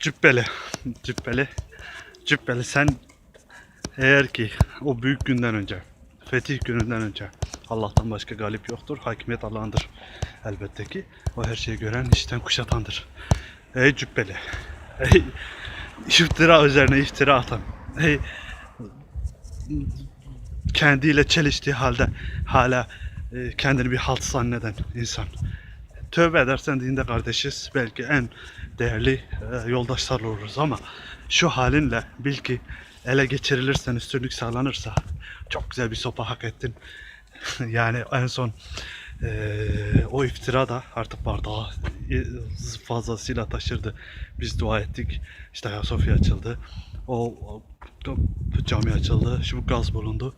Cübbeli. Cübbeli. Cübbeli sen eğer ki o büyük günden önce, fetih gününden önce Allah'tan başka galip yoktur. Hakimiyet Allah'ındır. Elbette ki o her şeyi gören, işten kuşatandır. Ey Cübbeli. Ey iftira üzerine iftira atan. Ey kendiyle çeliştiği halde hala e, kendini bir halt zanneden insan. Tövbe edersen dinde kardeşiz. Belki en değerli e, yoldaşlar oluruz ama şu halinle bil ki ele geçirilirsen, üstünlük sağlanırsa çok güzel bir sopa hak ettin. yani en son e, o iftira da artık bardağı e, fazlasıyla taşırdı. Biz dua ettik. İşte Ayasofya açıldı. O, o, cami açıldı. Şu gaz bulundu.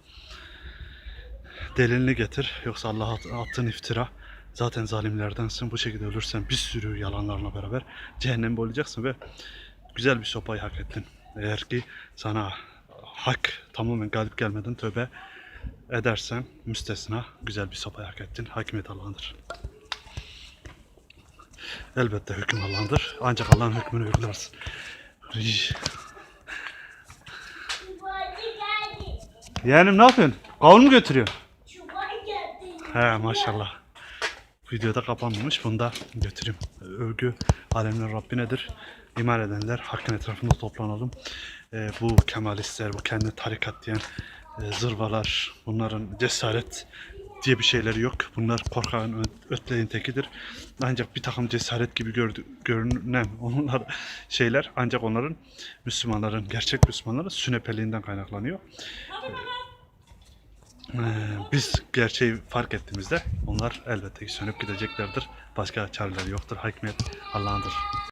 Delilini getir. Yoksa Allah'a at- attığın iftira. Zaten zalimlerdensin. Bu şekilde ölürsen bir sürü yalanlarla beraber cehenneme olacaksın ve güzel bir sopayı hak ettin. Eğer ki sana hak tamamen galip gelmeden tövbe edersen müstesna güzel bir sopayı hak ettin. Hakimiyet Allah'ındır. Elbette hüküm Allah'ındır. Ancak Allah'ın hükmünü uygularsın. Yeğenim ne yapıyorsun? Kavun mu götürüyorsun? He maşallah. Videoda kapanmamış. Bunu da götüreyim. Övgü alemlerin Rabbinedir. İman edenler hakkın etrafında toplanalım. Ee, bu kemalistler, bu kendi tarikat diyen e, zırvalar, bunların cesaret diye bir şeyleri yok. Bunlar korkağın ö- ötleğin tekidir. Ancak bir takım cesaret gibi gördü, görünen onlar şeyler ancak onların Müslümanların, gerçek Müslümanların sünepeliğinden kaynaklanıyor. Ee, biz gerçeği fark ettiğimizde onlar elbette ki sönüp gideceklerdir. Başka çareleri yoktur. Hakimiyet Allah'ındır.